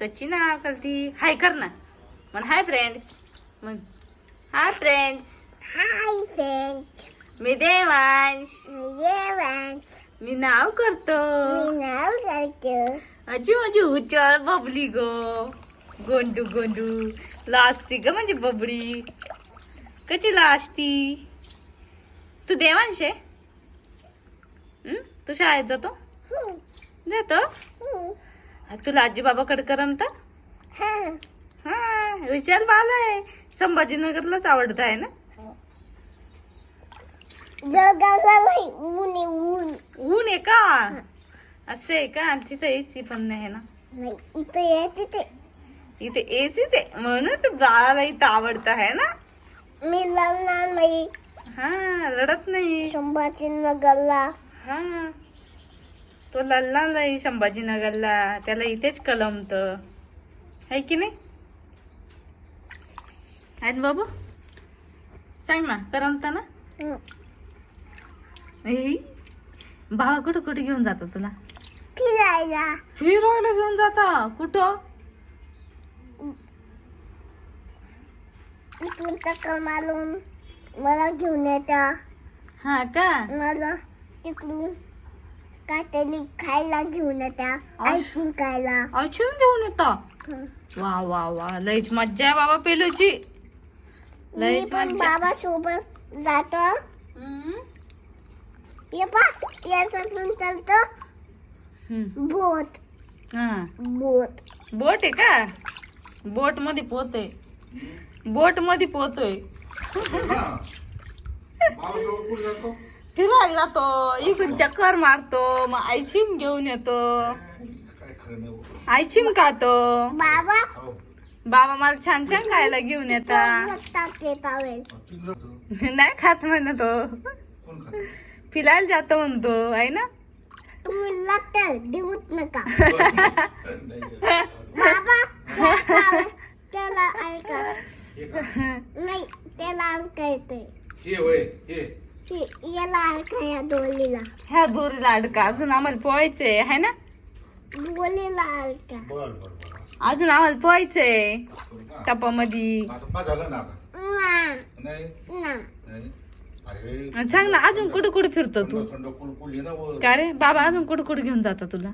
कच्ची ना करती. हाय कर ना. मग हाय फ्रेंड्स मग हाय फ्रेंड्स हाय फ्रेंड मी देवांश. जेवण मी नाव करतो. मी नाव करतो. अजी माझी उच्चार बबली ग. गोंडू गोंडू. लाजती ग म्हणजे बबडी कशी लाजती तू देवांश आहे? तू शाळेत जातो? जातो? तुला आजी बाबाकडे करमत? हा. हा विचार बाला आहे. संभाजीनगरलाच आवडत आहे ना? ऊन आहे, ऊन. ऊन आहे का? असं आहे का? तिथं एसी पण नाही ना? नाही इथं ये तिथे इथे एसीच आहे म्हणूनच बाळाला इथं आवडत आहे ना? मी लग्नाला नाही. हा रडत नाही. संभाजीनगरला. हा. तो लल्ला नाही संभाजीनगरला त्याला इथेच कलमत. आहे की नाही? आहे ना बाबू? सांग ना करमत ना. ए, भावा कुठं कुठे घेऊन जातो तुला? फिरायला. फिरायला घेऊन जाता? कुठं? मला घेऊन येता हा का? मला तिकडून काटेली खायला घेऊन येत्या? आईस्क्रीम खायला. अचून घेऊन येता? हं. वा वा वा. लईच मज्जा आहे बाबा पेलूची. मी पण मज्जा. बाबा सोबत जातो. हम्म. ये पा याच्यातून चालतो हम्म. बोट. हा. बोट. बोट आहे का? बोटमध्ये पोहतोय. बोटमध्ये पोहतोय फिरायला जातो. इकडून चक्कर मारतो मग आईस्क्रीम घेऊन येतो. आईस्क्रीम खातो. बाबा? बाबा मला छान छान खायला घेऊन येतात नाही खात म्हणा तो फिरायला जातो म्हणतो आहे ना? देऊच नका. बाबा त्याला ऐका. नाही त्याला ऐका येते याला ऐका या दोलीला ह्या दोरीला अडका. अजून आम्हाला पोहायचंय आहे ना? दोलीला ऐका अजून आम्हाला पोहायचंय झालं ना आता? नाही? नाही? अरे. सांग ना अजून कुठं कुठं फिरतो तू? थंड थंड कुलकुल ये ना वर. का रे? बाबा अजून कुठं कुठं घेऊन जाता तुला?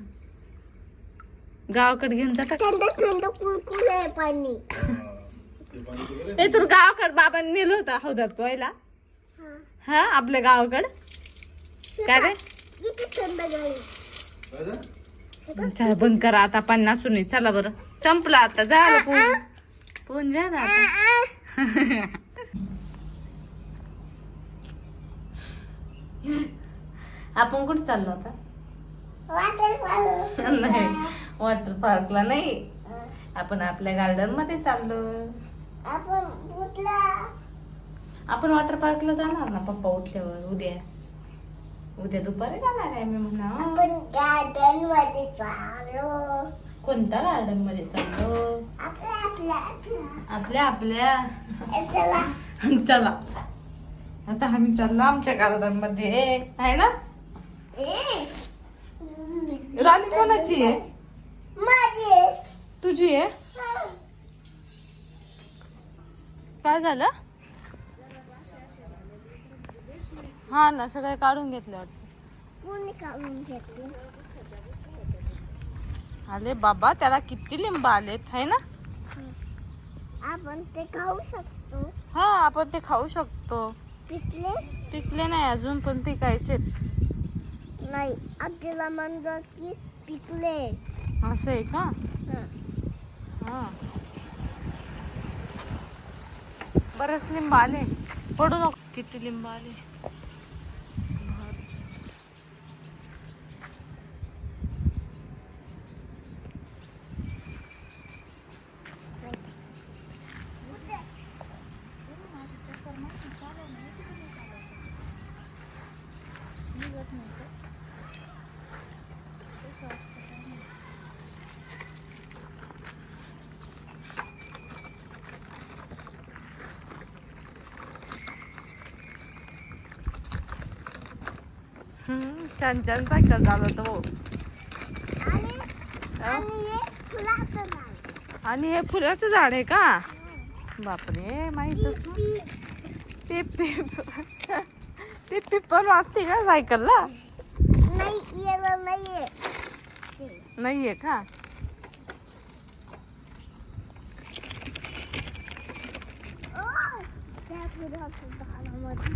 गावाकडे घेऊन जाता का? थंड थंड कुलकुल आहे पाणी. हा. ते पाणी वगैरे ते तुला गावाकडे बाबांनी नेलं होतं हौदात पोहायला. हा आपल्या गावाकड? काय रे? किती चला बंद करा आता पन्नास सुनी. चला बरं. संपला आता झालं पोहून पोहून झाला आता. आपण कुठे चाललो आता? नाही वॉटर पार्कला नाही. आपण आपल्या गार्डनमध्ये चाललो. आपण आपण वॉटर पार्कला जाणार ना पप्पा उठल्यावर? उद्या. उद्या दुपारी जाणार आहे मी म्हणा. आपण गार्डनमध्ये चाललो. कोणत्या गार्डनमध्ये चाललो? आपल्या आपल्या आपल्या. आपल्या आपल्या. ए, चला. चला. आता आम्ही चाललो आमच्या गार्डनमध्ये. आहे ना? ए, राणी कोणाची आहे? माझे. तुझी आहे? काय झालं? हा ना सगळे काढून घेतले वाटतं. कोणी काढून घेतली? आले बाबा त्याला किती लिंब आलेत है ना? आपण ते खाऊ शकतो. हा आपण ते खाऊ शकतो. पिकले? पिकले नाही अजून पण पिकायचे नाही आपल्याला म्हणलं की पिकले. असं आहे का? हं. हा. बरेच लिंब आले. पडू नको. किती लिंब आले? छान छान सायकल चालवतो भाऊ आणि हे फुलाचं झाड आणि हे फुलाचं झाड आहे का? बापरे माहीतच पिप पिप पण वाजते का सायकलला नाहीये का? ओ, त्या फुलाचं झाडामध्ये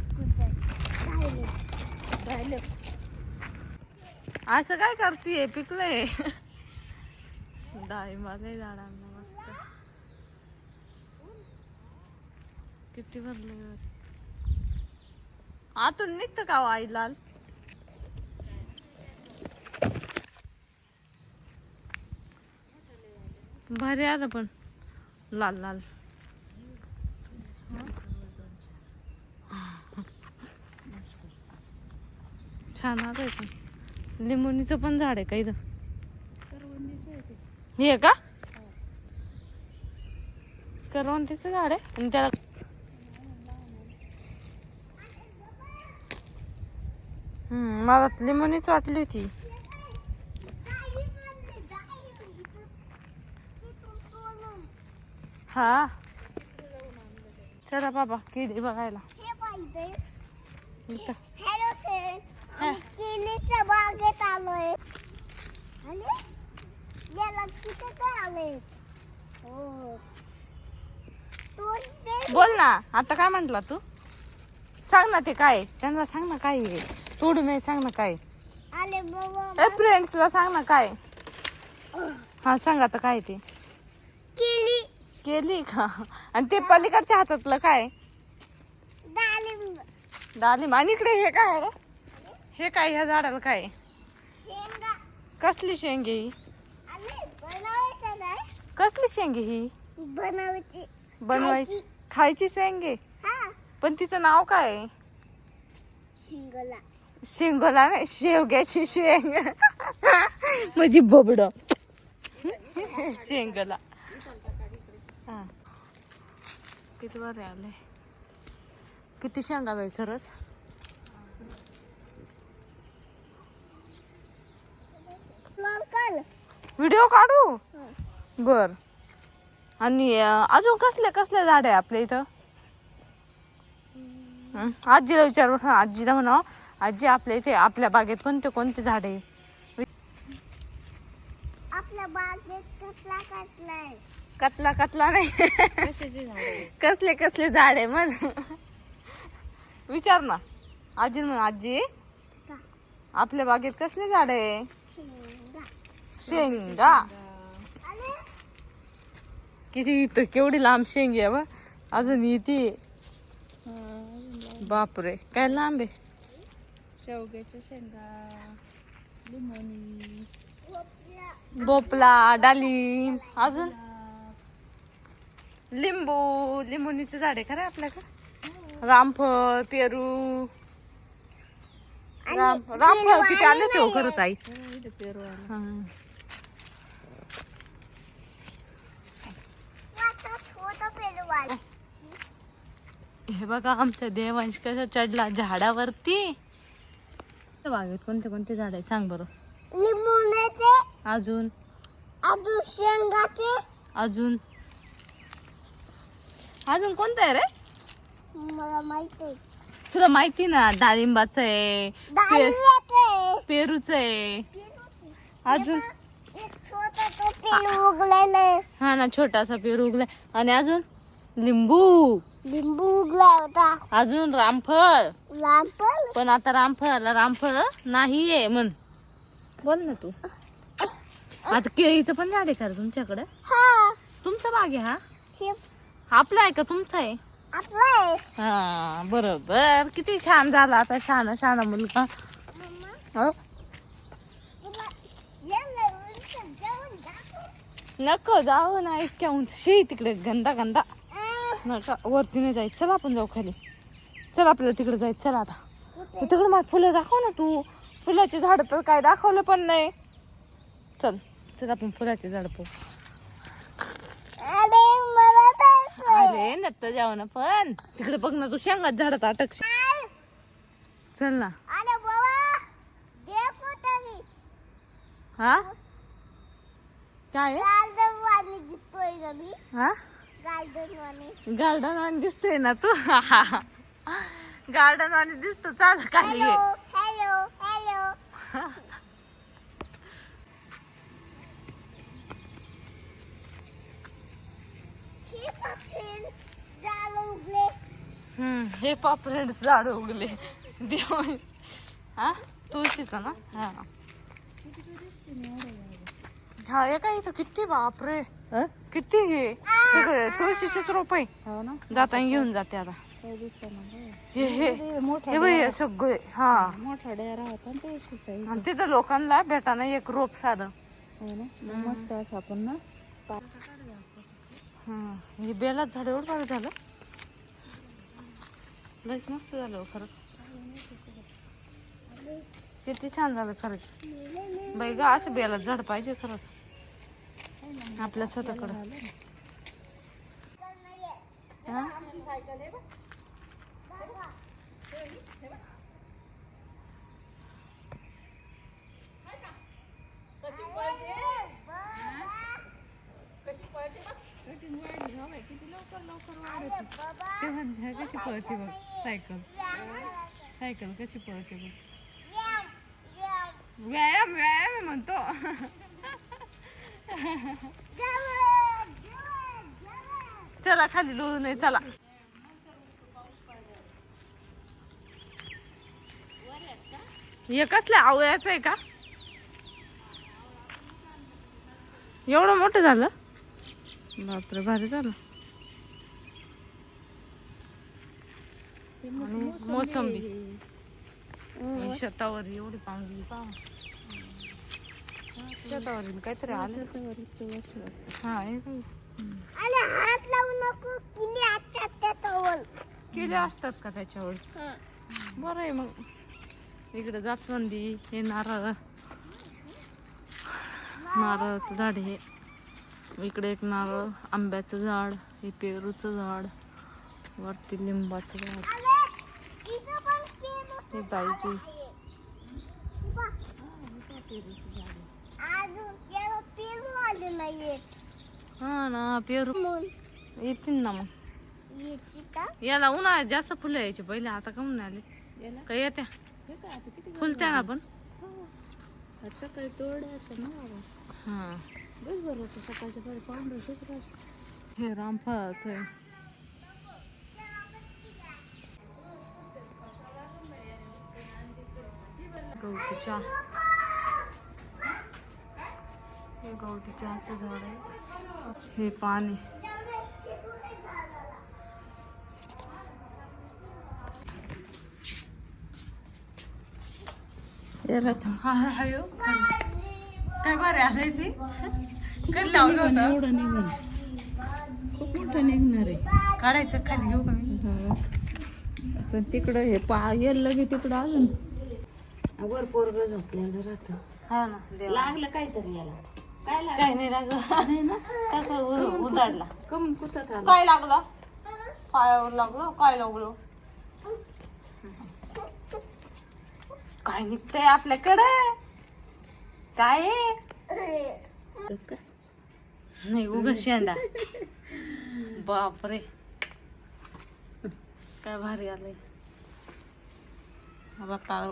असं काय करतीये? पिकलंय. डाळिंबाचे झाडांना मस्त. किती भरले आतून निघतं का हो आई लाल? भारी आलं पण. लाल लाल. छान आलंय पण लिंबुनीचं पण झाड आहे का इथं? हे का? करवंतीचं झाड आहे आणि त्याला हम्म, मला लिंबुनीच वाटली होती. हा. चला बाबा किती बघायला. हे इथं. केलीच्या बागेत आलोय. आणि गेला तिथे काय आले. हो. तू ते बोल ना आता काय म्हंटला तू? सांग ना ते काय? त्यांना सांग ना काय आहे. तोडू नाही सांग ना काय आले बाबा ए फ्रेंड्सला सांग ना काय हा सांग आता काय ते. केली. केली का? आणि ते पलीकडच्या हातातलं काय डाळिंब डालिम आणि इकडे हे काय आहे? हे काय ह्या झाडाला काय? कसली शेंगे ही? कसली शेंगे ही? बनवायची. बनवायची. खायची शेंगे? हा. पण तिचं नाव काय? शिंगला. शेंगोला नाही शेवग्याची शेंग. माझी बबड. शेंगला. हा. किती बरे आले? किती शेंगा बाई खरंच? व्हिडिओ काढू? बर. आणि अजून कसले कसले झाड आहे आपल्या इथं? हं? आजीला विचार आजीला म्हणा आजी आपल्या इथे आपल्या बागेत कोणते कोणते झाड? आहे आपल्या बागेत कसला कसलाय कतला कतला नाही. कसले कसले झाड आहे मग विचार ना. आजी म्हण आजी आपल्या बागेत कसले झाड? आहे शिंगा. किती इथं केवढी लांब शेंगी आहे बा. अजून इथे. बापरे काय लांब आहे? शेवग्याच्या शेंगा भोपला डालिंब अजून? लिंबू लिंबुनीचं झाड आहे खरं आपल्याकडे? रामफळ पेरू. राम रामफळ किती आले ते हो खरंच आई. इथं पेरू आला हं. आता छोटं पेलवाल हे बघा आमचा देवांश कसा चढला झाडावरती. बागेत कोणते कोणते झाड आहे सांग बरं. लिंबूचे अजून? अजून शेंगाचे. अजून? अजून कोणतं आहे रे? मला माहीत आहे तुला माहिती ना डाळिंबाचं आहे पे- पेरूचं आहे. अजून? उगलेला आहे. हा ना छोटासा पेरू उगलाय. आणि अजून? लिंबू. लिंबू होता. अजून रामफळ. लांब पण आता रामफळाला रामफळ नाही आहे म्हण. बोल ना तू. आता केळीचं पण झाड आहे का रे तुमच्याकडे. हा. तुमचा बाग आहे हा? आपला आहे का तुमचा आहे? आपलं आहे. हा बरोबर. किती छान झाला आता छान छान मुलगा. मम्मा. हो? तुला यायला उंच जाऊन दाखव. नको जाऊ ना इतक्या उंच. शी तिकडे गंदा गंदा. नका वरती नाही जायचं. चला आपण जाऊ खाली. चल आपल्याला तिकडे जायचं. चला आता. तिकडे मला फुलं दाखव ना तू. फुलाचे झाड तर काय दाखवलं पण नाही. चल चल आपण फुलाचे झाड पाहू. अरे नत्त जाऊ ना पण. तिकडे बघ ना तू शेंगात झाडात अटक चल ना. हा? काय? हा? गार्डन वाणी. दिसतोय ना तू? गार्डन वाणी दिसतो चाल हॅलो हे पपेन झाड उगले. हम्म, हे पापरेड झाड उगले. देव. हा? तुळशीचं ना? हा. काय इथं किती बापरे. किती हे? सगळे. तुळशीचेच रोप आहे. हो ना? जाताना घेऊन जाते आता. काही दिसताना हे हे. मोठा हे हे सगळे. हा. मोठा डेरा होता ना आणि तिथं लोकांना भेटाना एक रोप साधं. हो ना? मग मस्त असं आपण ना. हा. हे बेलाच झाड एवढं बरं झालं. लयच मस्त झालं हो खरंच किती छान झालं खरंच. बाई ग असं बेलाच झाड पाहिजे खरंच. आपल्या स्वतःकडं? ते म्हणते कशी पळते बघ? सायकल. सायकल कशी पळते बघ? व्यायाम व्यायाम म्हणतो. चला खाली लोळू नये चला. हे कसल्या आवळ्याचं आहे का? एवढं मोठं झालं? बापरे भारी झालं. आणि मोसंबी. आणि शेतावर एवढी पांगली पा शेतावर काहीतरी आलं. हा हे काय हात लावू नको किली आजच्या त्या टॉवल केले असतात का त्याच्यावर? बरं आहे मग. इकडे जास्वंदी हे नारळ. नारळाचं झाड हे. इकडे एक नारळ आंब्याचं झाड हे पेरूचं झाड वरती लिंबाचं झाड. हे जायची हा ना पेरू. येतील ना मग. याची का? याला उन्हाळ्यात जास्त फुलं यायची पहिले आता कमी आले याला? काय येत्या? हे काय आता किती फुलत्या ना पण आज सकाळी तोडे ना बाबा. हा. बस बरं होतं सकाळच्या हे रामफळाचं आहे. गवती चहा. हे गवती चहाचं झाड आहे. हे पाणी हा हा हा यो. काय बरं आलंय ते? कधी लावलं होतं? एवढं निघून. खूप मोठं निघणार आहे. काढायचं खाली घेऊ का मी. पण तिकडं हे पा येल लगे तिकडं अजून. वर पोरग झोपलेलं राहतं. हा ना. लागलं काहीतरी याला. काय लागलं? काय नाही लागलं. नाही ना? कसं उ- उजाडला. कम कुठं आलं काय लागलं? पायावर लागलं? काय लागलं? काय निघतंय आपल्याकडे? काय नाही उग शेंडा. बापरे. काय भारी आलंय. रताळ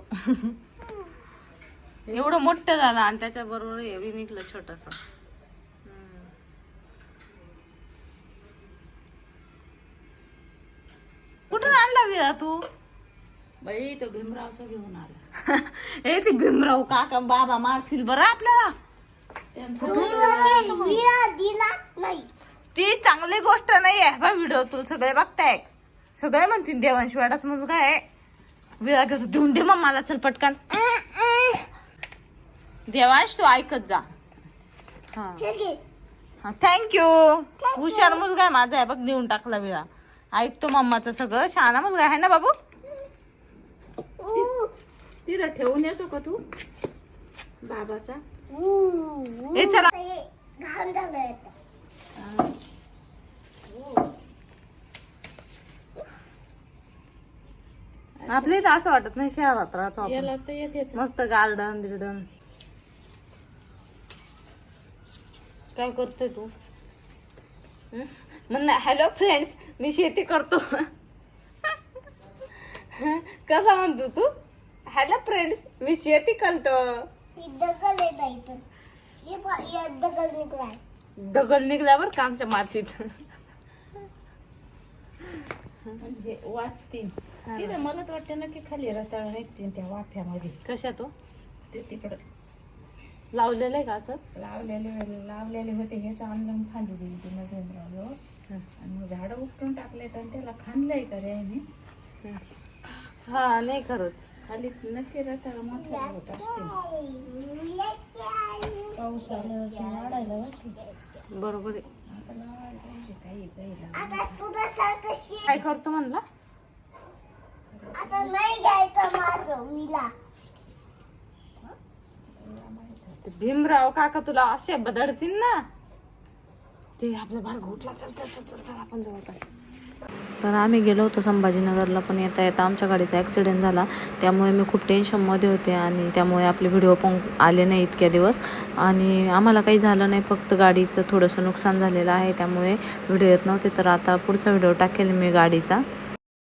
एवढं मोठं झालं आणि त्याच्या बरोबर हे निघलं छोटस. कुठून आणला विरा तू? बाई तो भीमरावचा घेऊन आला. हे ते भीमराव काका बाबा मारतील बरं आपल्याला. ती चांगली गोष्ट नाही आहे बा व्हिडिओ तू सगळे बघताय. सगळे म्हणतील देवांश वेडाच मुलगा आहे? विरा घेतो देऊन दे मग मला चल पटकन. देवांश तू ऐकत जा. हा. हे थँक्यू हुशार मुलगा आहे माझा आहे बघ देऊन टाकला विरा ऐकतो मम्माचं सगळं. शहाणा मुलगा आहे ना बाबू? तिथं ठेवून येतो का तू? बाबाचा. हे चला. आपल्या इथं असं वाटत नाही शहरात राहतो आपण. याला तर येत येत. मस्त गार्डन बिर्डन. काय करतोय तू? म्हण हॅलो फ्रेंड्स मी शेती करतो. कसा म्हणतो तू? हॅलो फ्रेंड्स मी शेती करतो. ही हे हे निघलाय. दगड निघल्यावर का आमच्या मातीत. म्हणजे वाचतील. तिथं मला तर वाटतं ना की खाली रताळ निघतील त्या वाफ्यामध्ये. कशा तो ते तिकडं. लावलेलं आहे का असं? लावलेले लावलेले होते. हेच आणलं फांदी दिली ती नगेंद्रावर आणि मग झाडं उपटून टाकले आणि त्याला खांदलंय का रे हा नाही खरंच. खाली नक्की रताळ मोठा होत असतील. पाऊस आल्यावरती वाढायला बसले. बरोबर आहे. काही काही काय करतो म्हणला? आता नाही घ्यायचं माझं विला ते भीमराव काका तुला असे बदडतील ना? ते आपलं भाग उठला चल चल चल चल चल आपण जाऊ आता. तर आम्ही गेलो होतो संभाजीनगरला पण येता येता आमच्या गाडीचा ॲक्सिडेंट झाला. त्यामुळे मी खूप टेन्शनमध्ये होते आणि त्यामुळे आपले व्हिडिओ पण आले नाही इतक्या दिवस. आणि आम्हाला काही झालं नाही फक्त गाडीचं थोडंसं नुकसान झालेलं आहे. त्यामुळे व्हिडिओ येत नव्हते तर आता पुढचा व्हिडिओ टाकेल मी गाडीचा.